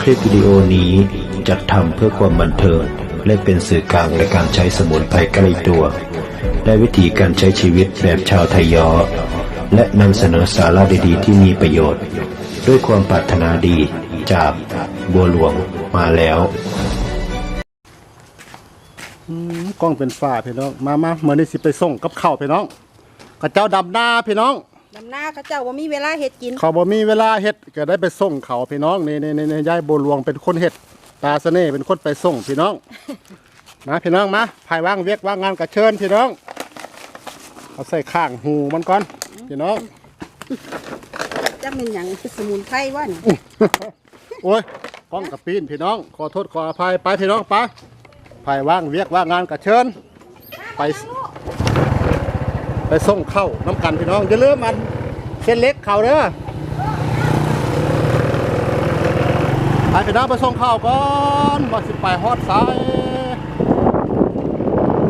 คลิปวิดีโอนี้จัดทำเพื่อความบันเทิงและเป็นสื่อกลางในการใช้สมุนไพรใกล้ตัว และวิธีการใช้ชีวิตแบบชาวไทยยอ และนำเสนอสาระดีๆ ที่มีประโยชน์ ด้วยความปรารถนาดีจากบัวหลวงมาแล้วกล้องเป็นฝ้าพี่น้อง มามาเมื่อนี้สิไปส่งกับเข้าพี่น้องกับเจ้าดำหน้าพี่น้อง ดำหน้าเขาเจ้าว่ามีเวลาเฮ็ดกิน เขาบ่มีเวลาเฮ็ดก็ได้ไปส่งเขาพี่น้องนี่นี่นี่ยายบัวหลวงเป็นคนเฮ็ดตาเสน่ห์เป็นคนไปส่งพี่น้อง มาพี่น้องมาภายว่างเวียกว่างงานกับเชิญพี่น้องเอาใส่ข้างหูมันก่อนพี่น้อง จะเป็นหยังสมุนไพรวะนี่โอ้ยกล้องกับปีนพี่น้อง ขอโทษขออภัยไปพี่น้องไปภายว่างเวียกว่างงานกับเชิญไป ไปส่งเข้าน้ำกันพี่น้องอย่าลืมมัน เส้นเล็กเข่าเด้อไปพี่น้องไปส่งเข้าก่อนว่าสิไปฮอดสาย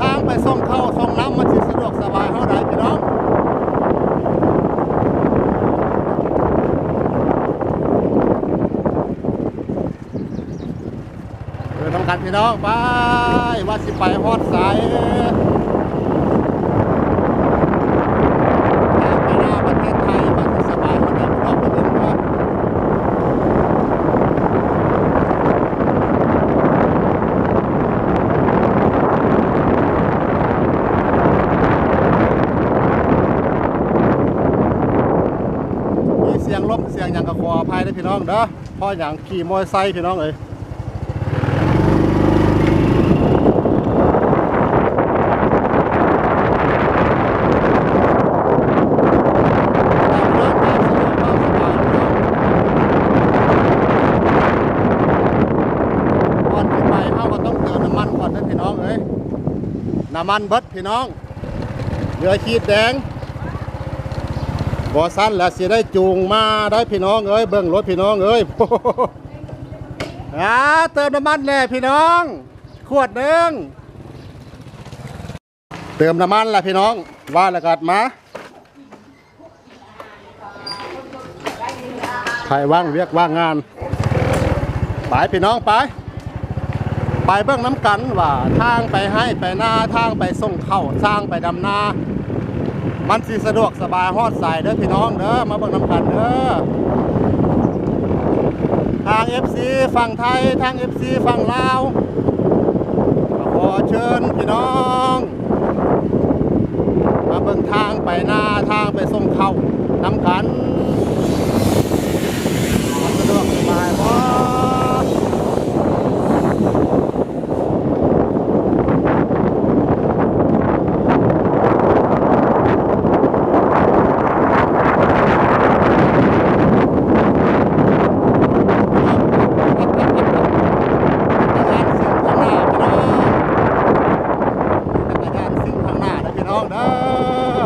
ทางไปส่งเข้าส่งน้ำมันสิสะดวกสบายเท่าใดพี่น้องเดินทำกันพี่น้องไปว่าสิไปฮอดสาย ไปหน้าประเทศไทยมันสบายมันได้รอบประเทศเนาะมีเสียงลบเสียงอย่างกับขออภัยด้พี่น้องเด้อเพ่ออย่างขี่มอเตอร์ไซค์พี่น้องเอ้ยก่อนขึ้นไปเขาก็ต้องเติมน้ำมันก่อนนะพี่น้องเอ้ยน้ำมันเบิดพี่น้องเรือขีดแดง บ่สั้นแล้วสิได้จูงมาได้พี่น้องเอ้ยเบิ่งรถพี่น้องเอ้ยอ่าเติมน้ำมันแน่พี่น้อง ขวดหนึ่งเติมน้ำมันแล้วพี่น้อง ว่าแล้วกัดมาใครว่างเวียกว่างงาน ไปพี่น้องไป ไปเบื้องน้ำกันว่าทางไปให้ไปหน้าทางไปส่งเข้าสร้างไปดำนา มันสีสะดวกสบายฮอดสายเด้อพี่น้องเด้อมาเบิ่งน้ำกันเด้อทาง FC ฝั่งไทยทาง FC ฝั่งลาวขอเชิญพี่น้อง มาเบิ่งทางไปหน้าทางไปส่งเข้าน้ำกันมันสะดวกสบายบ่ จักรยานซิ่งข้างหน้าจักรยานซิ่งข้างหน้านะพี่น้องเด้อ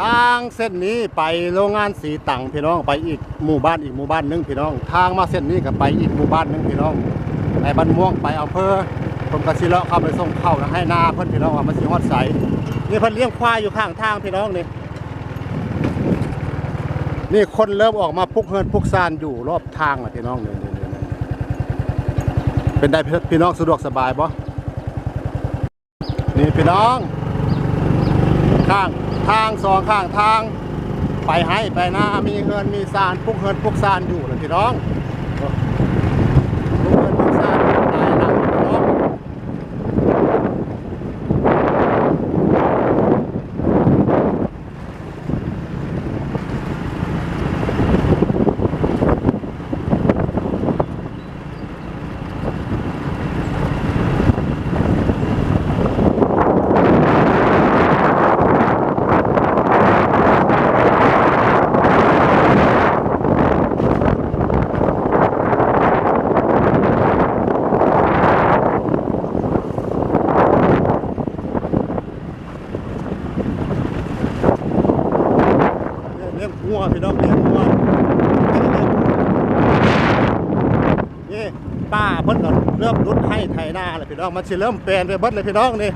ทางเส้นนี้ไปโรงงานสีตังพี่น้องไปอีกหมู่บ้านอีกหมู่บ้านหนึงพี่น้อง ทางมาเส้นนี้ก็ไปอีกหมู่บ้านหนึงพี่น้องไปบ้านม่วงไปอำเภอผมกสิเลาะเข้าไปส่งเข้าแล้วให้นาเพิ่นพี่น้องว่ามันสิฮอดใสนี่เพิ่นเลี้ยงควายอยู่ข้างทางพี่น้องนี่นี่คนเริ่มออกมาพุกเฮินพุกซานอยู่รอบทางอะพี่น้องนี่นี่นี่นี่เป็นได้พี่น้องสะดวกสบายบ่นี่พี่น้อง ข้าง ทางสองข้างทาง ไปให้ไปหน้ามีเฮือนมีซานพวกเฮือนพวกซานอยู่เลยพี่น้องพวกเงินพวกซานอยู่หลายหลังพี่น้อง เลี้ยงงัว พี่น้องเลี้ยงวัวนี่ป้าเพิ่นก็เริ่มรุดให้ไถนาเลยพี่น้องมันสิเริ่มเปลี่ยนไปเบิดเลยพี่น้องนี่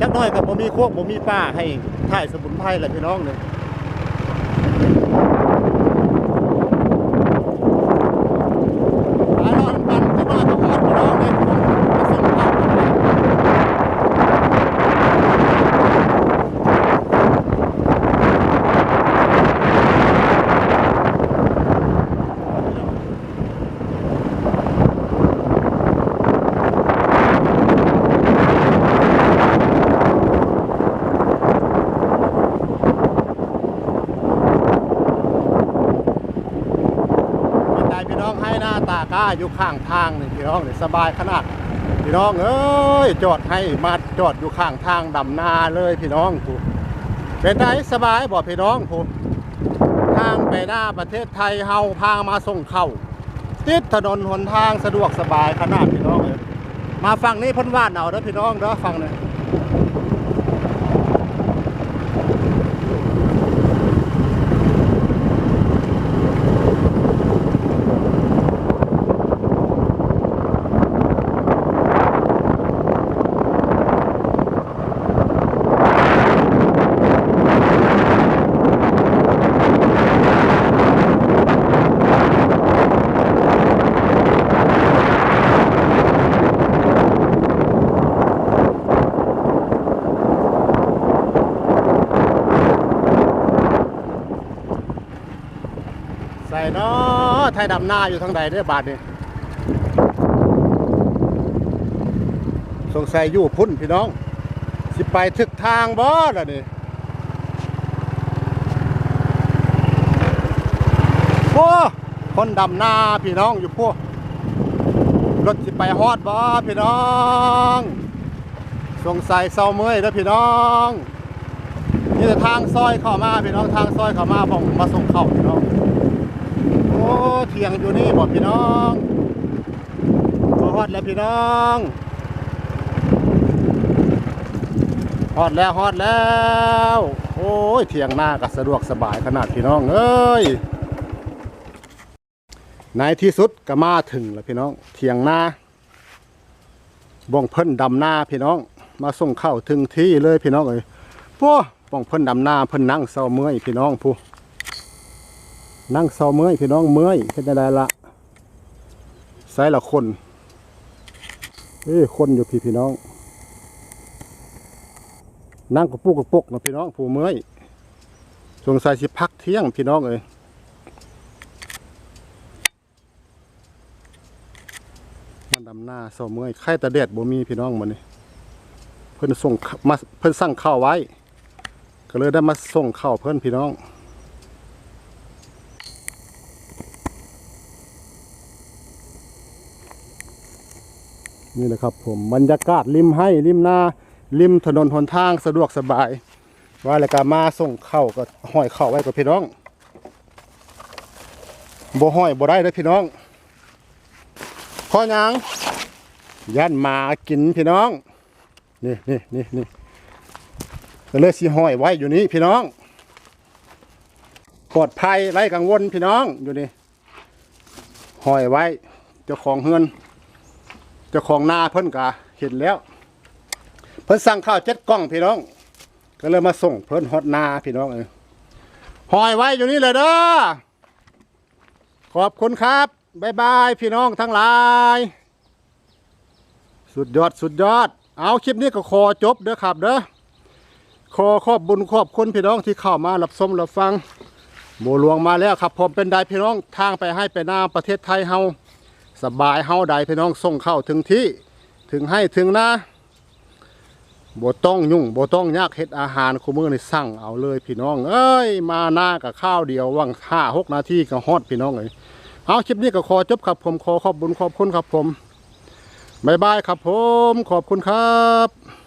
จักน้อยกับบ่มีโคกบ่มีป้าให้ถ่ายสมุนไพรเลยพี่น้องนี่ไปนอนกันจักหน้อยก็ฮอดพี่น้องนี่มาส่งข้าวกันเลย เป็นไงพี่น้องให้หน้า ตาก้าอยู่ข้างทางนี่พี่น้องนี่สบายขนาดพี่น้องเอ้ยจอดให้มาจอดอยู่ข้างทางดำนาเลยพี่น้องผูเป็นไงสบายบอกพี่น้องผูทางไปหน้าประเทศไทยเฮาพามาส่งเข้าติดถนนหนทางสะดวกสบายขนาดพี่น้องเลยมาฝั่งนี้พ้นว่านเอาเด้อพี่น้องเด้อฝั่งนี้ ใส่เนาะไทยดำหน้าอยู่ทางใดเด้อบาทนี่สงสัยอยู่พุ่นพี่น้อง สิไปถึกทางบ่ล่ะนี่โอ้คนดำหน้าพี่น้องอยู่พวกรถสิไปฮอดบ่พี่น้อง สงสัยเศร้าเมื่อยเด้อพี่น้องนี่แต่ทางซอยเข้ามาพี่น้องทางซอยเข้ามาบอกมาส่งเข้าพี่น้อง เถียงอยู่นี่บอกพี่น้องมาฮอดแล้วพี่น้องฮอดแล้วฮอดแล้ว โอ้ยเถียงหน้าก็สะดวกสบายขนาดพี่น้องเอ้ยในที่สุดก็มาถึงแล้วพี่น้องเถียงหน้าบ้องเพิ่นดำหน้าพี่น้อง มาส่งเข้าถึงที่เลยพี่น้องเอ้ยพวบ้องเพิ่นดำหน้าเพิ่นนั่งเศร้าเมื่อยพี่น้องผู้ นั่งเศร้าเมื่อยพี่น้องเมื่อยเป็นอะไรละใส่ละคนเอ้ยคนอยู่พี่พี่น้อง นั่งกระปุกกระปุกนะพี่น้องผู้เมื่อยสงสัยสิพักเที่ยงพี่น้องเอ้ยมันดำหน้าเศร้าเมื่อยไข่ตะเด็ดบ่มีพี่น้องมันนี่เพิ่นส่งมาเพิ่นสั่งข้าวไว้ ก็เลยได้มาส่งข้าวเพิ่นพี่น้อง นี่แหละครับผมบรรยากาศริมให้ริมนาริมถนนหนทางสะดวกสบาย ว่าแล้วก็มาส่งเข้าก็ห้อยเข้าไว้กับพี่น้องบ่ห้อยบ่ได้เลยพี่น้องข้อยังย่านหมากินพี่น้อง นี่นี่นี่นี่ก็เลยสิห้อยไว้อยู่นี้พี่น้องปลอดภัยไร้กังวลพี่น้องอยู่นี่ห้อยไว้เจ้าของเฮือน เจ้าของนาเพิ่นก็เห็นแล้ว เพิ่นสั่งข้าวเจ็ดกล่องพี่น้อง ก็เลยมาส่งเพิ่นฮอดนาพี่น้องเอ้ยหอยไว้อยู่นี่เลยเด้อขอบคุณครับบ๊ายบายพี่น้องทั้งหลาย สุดยอดสุดยอด เอาคลิปนี้ก็ขอจบเด้อครับเด้อขอขอบบุญขอบคุณพี่น้องที่เข้ามารับชมรับฟังหมูหลวงมาแล้วครับ ผมเป็นใดพี่น้องทางไปให้ไปหน้าประเทศไทยเฮา สบายเฮาใดพี่น้องส่งเข้าถึงที่ถึงให้ถึงนะบ่ต้องยุ่งบ่ต้องยากเฮ็ดอาหารคุมื้อนี่สั่งเอาเลยพี่น้อง เอ้ยมาหน้ากับข้าวเดียววังห้าหกนาทีก็ฮอดพี่น้องเลยเอาคลิปนี้ก็ขอจบครับผมขอขอบบุญขอบคุณครับผมบ๊ายบายครับผมขอบคุณครับ